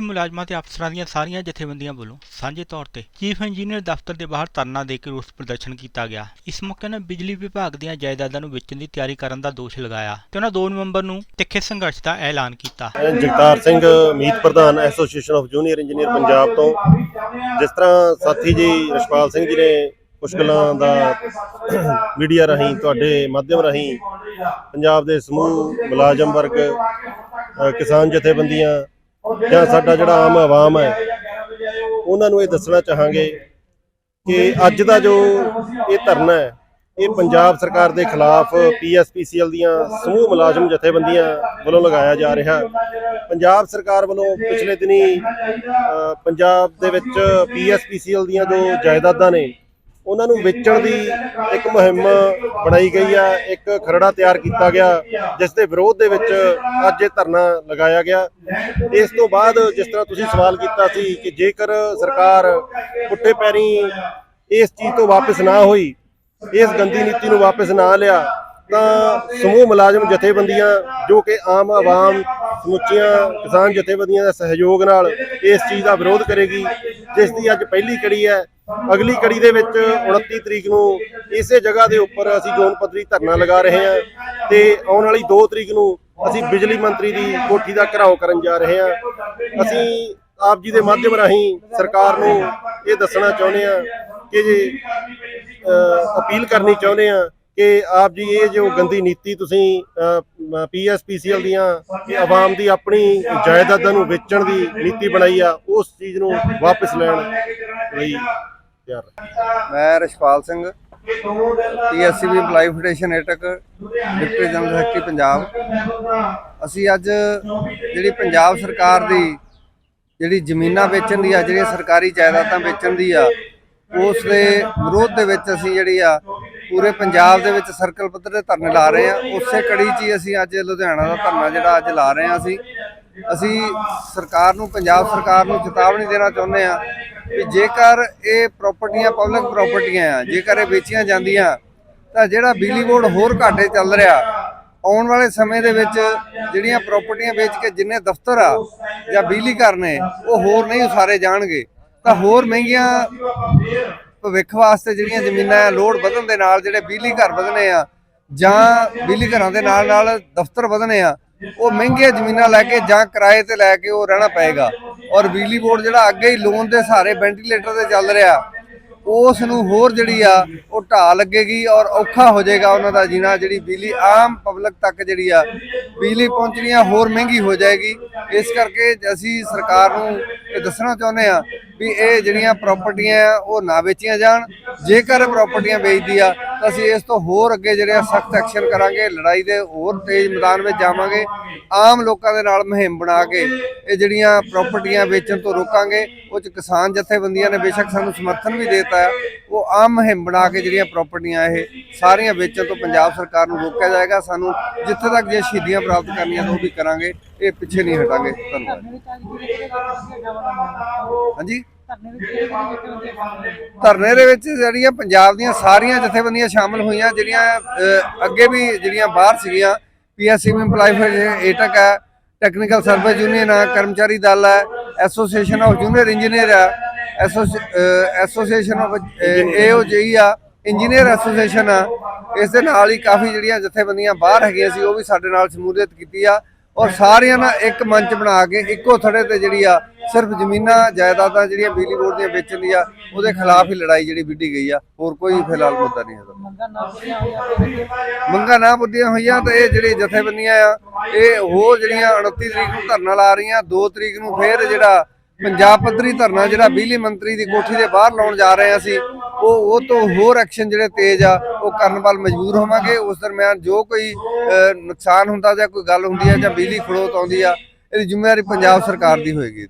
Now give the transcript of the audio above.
ਮੁਲਾਜ਼ਮਾਂ ਤੇ ਅਫਸਰਾਂ ਦੀਆਂ ਸਾਰੀਆਂ ਜਥੇਬੰਦੀਆਂ ਵੱਲੋਂ ਸਾਂਝੇ ਤੌਰ ਤੇ ਚੀਫ ਇੰਜੀਨੀਅਰ ਦਫ਼ਤਰ ਦੇ ਬਾਹਰ ਧਰਨਾ ਦੇ ਕੇ ਰੋਸ ਪ੍ਰਦਰਸ਼ਨ ਕੀਤਾ ਗਿਆ। ਇਸ ਮੌਕੇ ਨਾਲ ਬਿਜਲੀ ਵਿਭਾਗ ਦੀਆਂ ਜਾਇਦਾਦਾਂ ਨੂੰ ਵੇਚਣ ਦੀ ਤਿਆਰੀ ਕਰਨ ਦਾ ਦੋਸ਼ ਲਗਾਇਆ ਤੇ ਉਹਨਾਂ 2 ਨਵੰਬਰ ਨੂੰ ਤਿੱਖੇ ਸੰਘਰਸ਼ ਦਾ ਐਲਾਨ ਕੀਤਾ। ਜਗਤਾਰ ਸਿੰਘ, ਮੀਤ ਪ੍ਰਧਾਨ association of junior engineer Punjab ਤੋਂ। ਜਿਸ ਤਰ੍ਹਾਂ ਸਾਥੀ ਜੀ ਰਸ਼ਪਾਲ ਸਿੰਘ ਜੀ ਨੇ ਕੁਝ ਗੱਲਾਂ ਦਾ ਮੀਡੀਆ ਰਾਹੀਂ, ਤੁਹਾਡੇ ਮਾਧਿਅਮ ਰਾਹੀਂ, ਪੰਜਾਬ ਦੇ ਸਮੂਹ, ਮੁਲਾਜ਼ਮ ਵਰਗ ਕਿਸਾਨ ਜਥੇਬੰਦੀਆਂ ਜਾਂ ਸਾਡਾ ਜਿਹੜਾ ਆਮ ਆਵਾਮ ਹੈ, ਉਹਨਾਂ ਨੂੰ ਇਹ ਦੱਸਣਾ ਚਾਹਾਂਗੇ ਕਿ ਅੱਜ ਦਾ ਜੋ ਇਹ ਧਰਨਾ ਹੈ, ਇਹ ਪੰਜਾਬ ਸਰਕਾਰ ਦੇ ਖਿਲਾਫ ਪੀਐਸਪੀਸੀਐਲ ਦੀਆਂ ਸਮੂਹ ਮੁਲਾਜ਼ਮ ਜਥੇਬੰਦੀਆਂ ਵੱਲੋਂ ਲਗਾਇਆ ਜਾ ਰਿਹਾ ਪੰਜਾਬ ਸਰਕਾਰ ਵੱਲੋਂ ਪਿਛਲੇ ਦਿਨੀ ਪੰਜਾਬ ਦੇ ਵਿੱਚ ਪੀਐਸਪੀਸੀਐਲ ਦੀਆਂ ਜੋ ਜਾਇਦਾਦਾਂ ਨੇ ਉਹਨਾਂ ਨੂੰ ਵੇਚਣ ਦੀ ਇੱਕ ਮੁਹਿੰਮ ਬਣਾਈ ਗਈ ਆ, ਇੱਕ ਖਰੜਾ ਤਿਆਰ ਕੀਤਾ ਗਿਆ, ਜਿਸ ਦੇ ਵਿਰੋਧ ਦੇ ਵਿੱਚ ਅੱਜ ਇਹ ਧਰਨਾ ਲਗਾਇਆ ਗਿਆ। ਇਸ ਤੋਂ ਬਾਅਦ ਜਿਸ ਤਰ੍ਹਾਂ ਤੁਸੀਂ ਸਵਾਲ ਕੀਤਾ ਸੀ ਕਿ ਜੇਕਰ ਸਰਕਾਰ ਪੁੱਠੇ ਪੈਰੀ ਇਸ ਚੀਜ਼ ਤੋਂ ਵਾਪਸ ਨਾ ਹੋਈ, ਇਸ ਗੰਦੀ ਨੀਤੀ ਨੂੰ ਵਾਪਸ ਨਾ ਲਿਆ, ਤਾਂ ਸਮੂਹ ਮੁਲਾਜ਼ਮ ਜਥੇਬੰਦੀਆਂ ਜੋ ਕਿ ਆਮ ਆਵਾਮ, ਸਮੁੱਚੀਆਂ ਕਿਸਾਨ ਜਥੇਬੰਦੀਆਂ ਦੇ ਸਹਿਯੋਗ ਨਾਲ ਇਸ ਚੀਜ਼ ਦਾ ਵਿਰੋਧ ਕਰੇਗੀ, ਜਿਸ ਦੀ ਅੱਜ ਪਹਿਲੀ ਕੜੀ ਹੈ ਅਗਲੀ ਕੜੀ ਦੇ ਵਿੱਚ 29 ਤਰੀਕ ਨੂੰ ਇਸੇ ਜਗ੍ਹਾ ਦੇ ਉੱਪਰ ਅਸੀਂ ਜ਼ੋਨ ਪੱਧਰੀ ਧਰਨਾ ਲਗਾ ਰਹੇ ਹਾਂ ਤੇ ਆਉਣ ਵਾਲੀ 2 ਤਰੀਕ ਨੂੰ ਅਸੀਂ ਬਿਜਲੀ ਮੰਤਰੀ ਦੀ ਕੋਠੀ ਦਾ ਘਿਰਾਓ ਕਰਨ ਜਾ ਰਹੇ ਹਾਂ। ਅਸੀਂ ਆਪ ਜੀ ਦੇ ਮਾਧਿਅਮ ਰਾਹੀਂ ਸਰਕਾਰ ਨੂੰ ਇਹ ਦੱਸਣਾ ਚਾਹੁੰਦੇ ਹਾਂ ਕਿ ਜੇ ਅਪੀਲ ਕਰਨੀ ਚਾਹੁੰਦੇ ਹਾਂ ਕਿ ਆਪ ਜੀ ਇਹ ਜੋ ਗੰਦੀ ਨੀਤੀ ਤੁਸੀਂ ਪੀਐਸਪੀਸੀਐਲ ਦੀਆਂ ਆਵਾਮ ਦੀ ਆਪਣੀ ਜਾਇਦਾਦਾਂ ਨੂੰ ਵੇਚਣ ਦੀ ਨੀਤੀ ਬਣਾਈ ਆ, ਉਸ ਚੀਜ਼ ਨੂੰ ਵਾਪਸ ਲੈਣ ਲਈ ਤਿਆਰ ਮੈਂ Rashpal Singh TSCB employee federation AITUC deputy general secretary Punjab. ਅਸੀਂ ਅੱਜ ਜਿਹੜੀ ਪੰਜਾਬ ਸਰਕਾਰ ਦੀ ਜਿਹੜੀ ਜ਼ਮੀਨਾਂ ਵੇਚਣ ਦੀ ਆ, ਜਿਹੜੀਆਂ ਸਰਕਾਰੀ ਜਾਇਦਾਦਾਂ ਵੇਚਣ ਦੀ ਆ, ਉਸ ਦੇ ਵਿਰੋਧ ਦੇ ਵਿੱਚ ਅਸੀਂ ਜਿਹੜੀ ਆ, ਪੂਰੇ ਪੰਜਾਬ ਦੇ ਵਿੱਚ ਸਰਕਲ ਪੱਧਰ ਤੇ ਧਰਨੇ ਲਾ ਰਹੇ ਆ। ਉਸੇ ਕੜੀ 'ਚ ਹੀ ਅਸੀਂ ਅੱਜ ਲੁਧਿਆਣਾ ਦਾ ਧਰਨਾ ਜਿਹੜਾ ਅੱਜ ਲਾ ਰਹੇ ਆ ਅਸੀਂ। ਅਸੀਂ ਸਰਕਾਰ ਨੂੰ, ਪੰਜਾਬ ਸਰਕਾਰ ਨੂੰ ਚੇਤਾਵਨੀ ਦੇਣਾ ਚਾਹੁੰਦੇ ਆ ਕਿ ਜੇਕਰ ਇਹ ਪ੍ਰਾਪਰਟੀਆਂ ਪਬਲਿਕ ਪ੍ਰਾਪਰਟੀਆਂ ਆ, ਜੇਕਰ ਇਹ ਵੇਚੀਆਂ ਜਾਂਦੀਆਂ, ਤਾਂ ਜਿਹੜਾ ਬਿਜਲੀ ਬੋਰਡ ਹੋਰ ਘਾਟੇ ਚੱਲ ਰਿਹਾ, ਆਉਣ ਵਾਲੇ ਸਮੇਂ ਦੇ ਵਿੱਚ ਜਿਹੜੀਆਂ ਪ੍ਰਾਪਰਟੀਆਂ ਵੇਚ ਕੇ ਜਿੰਨੇ ਦਫ਼ਤਰ ਆ ਜਾਂ ਬਿਜਲੀ ਘਰ ਨੇ, ਉਹ ਹੋਰ ਨਹੀਂ ਉਸਾਰੇ ਜਾਣਗੇ, ਤਾਂ ਹੋਰ ਮਹਿੰਗੀਆਂ ਭਵਿੱਖ ਵਾਸਤੇ ਜਿਹੜੀਆਂ ਜ਼ਮੀਨਾਂ ਆ ਲੋਡ ਵਧਣ ਦੇ ਨਾਲ ਜਿਹੜੇ ਬਿਜਲੀ ਘਰ ਵਧਣੇ ਆ ਜਾਂ ਬਿਜਲੀ ਘਰਾਂ ਦੇ ਨਾਲ ਨਾਲ ਦਫ਼ਤਰ ਵਧਣੇ ਆ ਉਹ ਮਹਿੰਗੀਆਂ ਜ਼ਮੀਨਾਂ ਲੈ ਕੇ ਜਾਂ ਕਿਰਾਏ ਤੇ ਲੈ ਕੇ ਉਹ ਰਹਿਣਾ ਪਏਗਾ। ਔਰ ਬਿਜਲੀ ਬੋਰਡ ਜਿਹੜਾ ਅੱਗੇ ਹੀ ਲੋਨ ਦੇ ਸਹਾਰੇ ਵੈਂਟੀਲੇਟਰ ਤੇ ਚੱਲ ਰਿਹਾ ਉਸ ਨੂੰ ਹੋਰ ਜਿਹੜੀ ਆ, ਉਹ ਢਾਹ ਲੱਗੇਗੀ ਔਰ ਔਖਾ ਹੋ ਜਾਏਗਾ ਉਹਨਾਂ ਦਾ ਜੀਣਾ। ਜਿਹੜੀ ਬਿਜਲੀ ਆਮ ਪਬਲਿਕ ਤੱਕ ਜਿਹੜੀ ਆ, ਬਿਜਲੀ ਪਹੁੰਚਣੀਆਂ ਹੋਰ ਮਹਿੰਗੀ ਹੋ ਜਾਏਗੀ। ਇਸ ਕਰਕੇ ਅਸੀਂ ਸਰਕਾਰ ਨੂੰ ਇਹ ਦੱਸਣਾ ਚਾਹੁੰਦੇ ਆ ਵੀ ਇਹ ਜਿਹੜੀਆਂ ਪ੍ਰਾਪਰਟੀਆਂ ਆ, ਉਹ ਨਾ ਵੇਚੀਆਂ ਜਾਣ। ਜੇਕਰ ਪ੍ਰਾਪਰਟੀਆਂ ਵੇਚਦੀ ਆ ਤਾਂ ਅਸੀਂ ਇਸ ਤੋਂ ਹੋਰ ਅੱਗੇ ਜਿਹੜੇ ਸਖਤ ਐਕਸ਼ਨ ਕਰਾਂਗੇ, ਲੜਾਈ ਦੇ ਹੋਰ ਤੇਜ਼ ਮੈਦਾਨ ਵਿੱਚ ਜਾਵਾਂਗੇ, ਆਮ ਲੋਕਾਂ ਦੇ ਨਾਲ ਮੁਹਿੰਮ ਬਣਾ ਕੇ ਇਹ ਜਿਹੜੀਆਂ ਪ੍ਰਾਪਰਟੀਆਂ ਵੇਚਣ ਤੋਂ ਰੋਕਾਂਗੇ, ਉਹ ਚ ਕਿਸਾਨ ਜਥੇਬੰਦੀਆਂ ਨੇ ਬੇਸ਼ੱਕ ਸਾਨੂੰ ਸਮਰਥਨ ਵੀ ਦਿੱਤਾ ਹੈ ਉਹ ਆਮ ਮੁਹਿੰਮ ਬਣਾ ਕੇ ਜਿਹੜੀਆਂ ਪ੍ਰਾਪਰਟੀਆਂ ਇਹ ਸਾਰੀਆਂ ਵੇਚਣ ਤੋਂ ਪੰਜਾਬ ਸਰਕਾਰ ਨੂੰ ਰੋਕਿਆ ਜਾਏਗਾ। ਸਾਨੂੰ ਜਿੱਥੇ ਤੱਕ ਜੇ ਸ਼ਹੀਦੀਆਂ ਪ੍ਰਾਪਤ ਕਰਨੀਆਂ ਤਾਂ ਉਹ ਵੀ ਕਰਾਂਗੇ, ਇਹ ਪਿੱਛੇ ਨਹੀਂ ਹਟਾਂਗੇ। ਧੰਨਵਾਦ। ਹਾਂਜੀ? ਧਰਨੇ ਦੇ ਵਿੱਚ ਜਿਹੜੀਆਂ ਪੰਜਾਬ ਦੀਆਂ ਸਾਰੀਆਂ ਜਥੇਬੰਦੀਆਂ ਸ਼ਾਮਲ ਹੋਈਆਂ, ਜਿਹੜੀਆਂ ਅੱਗੇ ਵੀ ਜਿਹੜੀਆਂ ਬਾਹਰ ਸੀਗੀਆਂ ਪੀਐਸਸੀ ਐਮਪਲਾਈ ਫੈਡਰੇਸ਼ਨ ਏਟਕ ਹੈ ਟੈਕਨੀਕਲ ਸਰਵਿਸ ਯੂਨੀਅਨ ਹੈ ਕਰਮਚਾਰੀ ਦਲ ਹੈ ਐਸੋਸੀਏਸ਼ਨ ਆਫ ਜੂਨੀਅਰ ਇੰਜੀਨੀਅਰ ਹੈ ਐਸੋਸੀਏਸ਼ਨ ਆਫ ਏਓਜੀ ਆ ਇੰਜੀਨੀਅਰ ਐਸੋਸੀਏਸ਼ਨ ਆ, ਇਸ ਦੇ ਨਾਲ ਹੀ ਕਾਫੀ ਜਿਹੜੀਆਂ ਜਥੇਬੰਦੀਆਂ ਬਾਹਰ ਹੈਗੀਆਂ ਸੀ, ਉਹ ਵੀ ਸਾਡੇ ਨਾਲ ਸ਼ਮੂਲੀਅਤ ਕੀਤੀ ਆ, ਔਰ ਸਾਰਿਆਂ ਨਾਲ ਇੱਕ ਮੰਚ ਬਣਾ ਕੇ, ਇੱਕੋ ਥੜੇ ਤੇ ਜਿਹੜੀ ਆ ਸਿਰਫ ਜ਼ਮੀਨਾਂ, ਜਾਇਦਾਦਾਂ ਜਿਹੜੀਆਂ ਬਿਜਲੀ ਬੋਰਡ ਦੀਆਂ ਵੇਚਣ ਦੀ ਆ, ਉਹਦੇ ਖਿਲਾਫ ਹੀ ਲੜਾਈ ਜਿਹੜੀ ਵਿੱਢੀ ਗਈ ਆ। ਹੋਰ ਕੋਈ ਫਿਲਹਾਲ ਮੁੱਦਾ ਨਹੀਂ ਹੈਗਾ। ਮੰਗਾਂ ਨਾ ਬੁੱਧੀਆਂ ਹੋਈਆਂ ਤਾਂ ਇਹ ਜਿਹੜੀ ਜਥੇਬੰਦੀਆਂ ਆ, ਇਹ ਹੋਰ ਜਿਹੜੀਆਂ 29 ਤਰੀਕ ਨੂੰ ਧਰਨਾ ਲਾ ਰਹੀਆਂ 2 ਤਰੀਕ ਨੂੰ ਫੇਰ ਜਿਹੜਾ ਪੰਜਾਬ ਪੱਧਰੀ ਧਰਨਾ, ਜਿਹੜਾ ਬਿਜਲੀ ਮੰਤਰੀ ਦੀ ਕੋਠੀ ਦੇ ਬਾਹਰ ਲਾਉਣ ਜਾ ਰਹੇ ਹਾਂ ਅਸੀਂ, ਉਹ ਉਹ ਤੋਂ ਹੋਰ ਐਕਸ਼ਨ ਜਿਹੜੇ ਤੇਜ਼ ਆ, ਉਹ ਕਰਨ ਵੱਲ ਮਜਬੂਰ ਹੋਵਾਂਗੇ। ਉਸ ਦਰਮਿਆਨ ਜੋ ਕੋਈ ਨੁਕਸਾਨ ਹੁੰਦਾ ਜਾਂ ਕੋਈ ਗੱਲ ਹੁੰਦੀ ਹੈ ਜਾਂ ਬਿਜਲੀ ਖੜੋਤ ਆਉਂਦੀ ਆ, ਇਹਦੀ ਜ਼ਿੰਮੇਵਾਰੀ ਪੰਜਾਬ ਸਰਕਾਰ ਦੀ ਹੋਏਗੀ